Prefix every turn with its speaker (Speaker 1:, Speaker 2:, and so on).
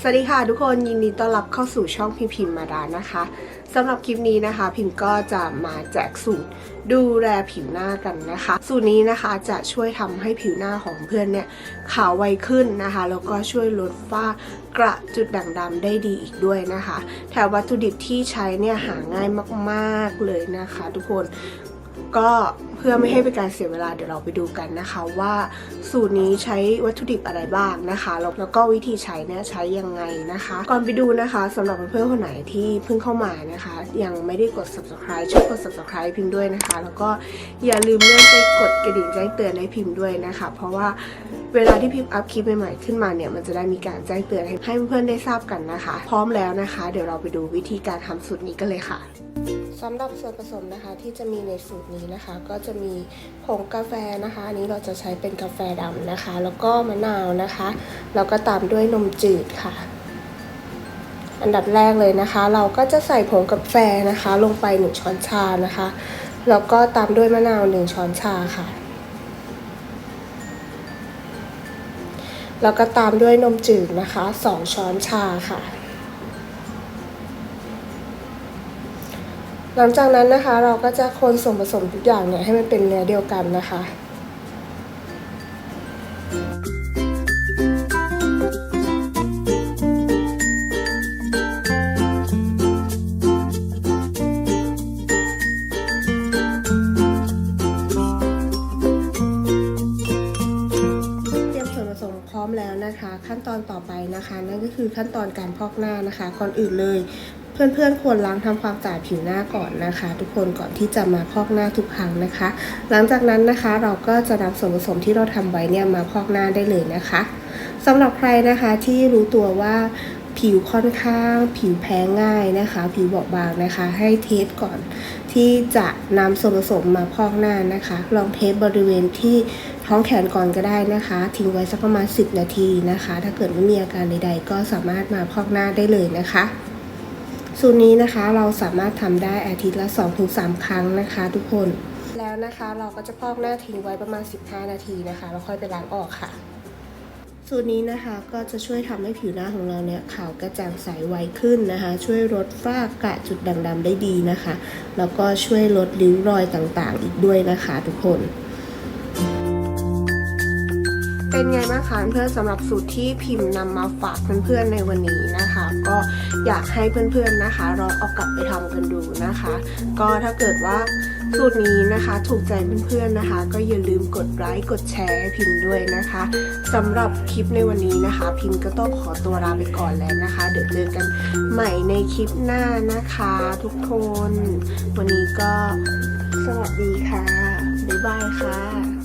Speaker 1: สวัสดีค่ะทุกคนยินดีต้อนรับเข้าสู่ช่องพิมพิมมาดานะคะสำหรับคลิปนี้นะคะ พิมก็จะมาแจกสูตรดูแลผิวหน้ากันนะคะ สูตรนี้นะคะจะช่วยทำให้ผิวหน้าของเพื่อนเนี่ยขาวไวขึ้นนะคะ แล้วก็ช่วยลดฝ้ากระจุดด่างดำได้ดีอีกด้วยนะคะ แถมวัตถุดิบที่ใช้เนี่ยหาง่ายมาก ๆเลยนะคะ ทุกคน ก็เพื่อไม่ให้เป็นการเสียเวลาเดี๋ยวเราไปดูกันนะคะ ว่าสูตรนี้ใช้วัตถุดิบอะไรบ้างนะคะแล้วก็วิธีใช้เนี่ยใช้ยังไงนะคะ ก่อนไปดูนะคะสำหรับเพื่อนๆคนไหนที่เพิ่งเข้ามานะคะ ยังไม่ได้กด subscribe ช่วยกด subscribe พิมพ์ด้วยนะคะ แล้วก็อย่าลืมเลื่อนไปกดกระดิ่งแจ้งเตือนให้พิมพ์ด้วยนะคะ เพราะว่าเวลาที่พิมพ์อัพคลิปใหม่ๆขึ้นมาเนี่ยมันจะได้มีการแจ้งเตือนให้ให้เพื่อนๆได้ทราบกันนะคะ พร้อมแล้วนะคะ เดี๋ยวเราไปดูวิธีการทำสูตรนี้กันเลยค่ะ สำหรับส่วนผสมนะคะที่จะมีในสูตรนี้นะคะ ก็จะมีผงกาแฟนะคะอันนี้เราจะใช้เป็นกาแฟดำนะคะ แล้วก็มะนาวนะคะแล้วก็ตามด้วยนมจืดค่ะ อันดับแรกเลยนะคะ เราก็จะใส่ผงกาแฟนะคะ ลงไปหนึ่งช้อนชานะคะแล้วก็ตามด้วยมะนาวหนึ่งช้อนชาค่ะแล้วก็ตามด้วยนมจืดนะคะสองช้อนชาค่ะ หลังจากนั้นนะคะเราก็จะคนส่วนผสมทุกอย่างเนี่ยให้มันเป็นเนื้อเดียวกันนะคะ เตรียมส่วนผสมพร้อมแล้วนะคะ ขั้นตอนต่อไปนะคะ นั่นก็คือขั้นตอนการพอกหน้านะคะก่อนอื่นเลย เพื่อนๆ ควรล้างทำความสะอาดผิวหน้าก่อนนะคะ ทุกคนก่อนที่จะมาพอกหน้าทุกครั้งนะคะ หลังจากนั้นนะคะเราก็จะนำส่วนผสมที่เราทำไว้เนี่ยมาพอกหน้าได้เลยนะคะสำหรับใครนะคะที่รู้ตัวว่าผิวค่อนข้างผิวแพ้ง่ายนะคะ ผิวบอบบางนะคะ ให้เทสก่อนที่จะนำส่วนผสมมาพอกหน้านะคะ ลองเทสบริเวณที่ท้องแขนก่อนก็ได้นะคะ ทิ้งไว้สักประมาณ 10 นาทีนะคะ ถ้าเกิดไม่มีอาการใด ๆ ก็สามารถมาพอกหน้าได้เลยนะคะ สูตรนี้นะคะเราสามารถทำได้อาทิตย์ละ 2-3 ครั้งนะคะ ทุกคน แล้วนะคะเราก็จะพอกหน้าทิ้งไว้ประมาณ 15 นาทีนะคะ แล้วค่อยไปล้างออกค่ะ สูตรนี้นะคะก็จะช่วยทำให้ผิวหน้าของเราเนี่ยขาวกระจ่างใสไวขึ้นนะคะ ช่วยลดฝ้ากระจุดด่างดำได้ดีนะคะ แล้วก็ช่วยลดริ้วรอยต่างๆ อีกด้วยนะคะ ทุกคนเป็นไงบ้างคะเพื่อนสำหรับสูตรที่พิมพ์นำมาฝากเพื่อนๆในวันนี้นะคะ ก็อยากให้เพื่อนๆนะคะลองเอากลับไปทำกันดูนะคะ ก็ถ้าเกิดว่าสูตรนี้นะคะถูกใจเพื่อนๆนะคะ ก็อย่าลืมกดไลค์กดแชร์พิมพ์ด้วยนะคะสำหรับคลิปในวันนี้นะคะ พิมพ์ก็ต้องขอตัวลาไปก่อนแล้วนะคะ เดี๋ยวเจอกันใหม่ในคลิปหน้านะคะ ทุกคน วันนี้ก็สวัสดีค่ะ บ๊ายบายค่ะ